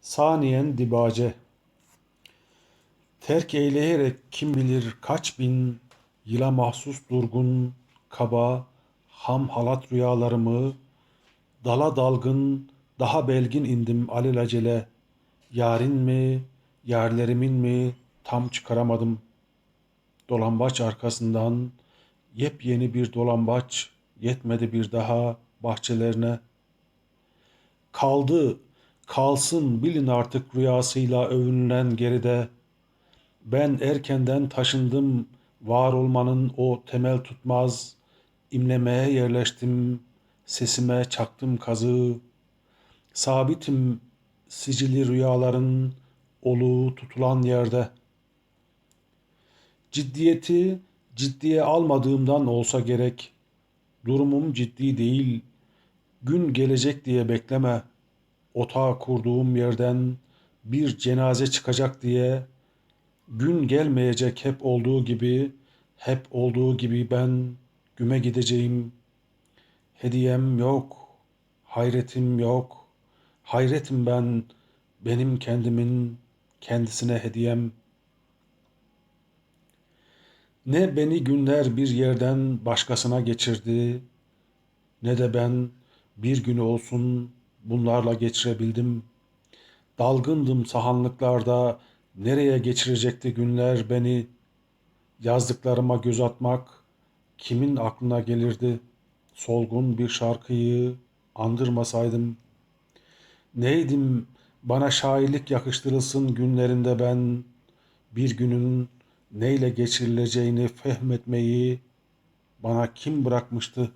Saniyen dibace Terk eyleyerek kim bilir kaç bin yıla mahsus durgun, kaba, ham halat rüyalarımı dala dalgın, daha belgin indim alelacele. Yarın mi, yerlerimin mi tam çıkaramadım. Dolambaç arkasından yepyeni bir dolambaç yetmedi bir daha bahçelerine. Kaldı, kalsın bilin artık rüyasıyla övünülen geride. Ben erkenden taşındım var olmanın o temel tutmaz. imlemeye yerleştim, sesime çaktım kazığı. Sabitim sicili rüyaların oluğu tutulan yerde. Ciddiyeti ciddiye almadığımdan olsa gerek. Durumum ciddi değil. Gün gelecek diye bekleme. Otağı kurduğum yerden bir cenaze çıkacak diye gün gelmeyecek hep olduğu gibi, hep olduğu gibi ben güme gideceğim. Hediyem yok, hayretim yok. Hayretim ben, benim kendimin kendisine hediyem. Ne beni günler bir yerden başkasına geçirdi, ne de ben bir gün olsun bunlarla geçirebildim. Dalgındım sahanlıklarda, nereye geçirecekti günler beni? Yazdıklarıma göz atmak kimin aklına gelirdi? Solgun bir şarkıyı andırmasaydım. Neydim bana şairlik yakıştırılsın günlerinde ben bir günün neyle geçirileceğini fehmetmeyi bana kim bırakmıştı?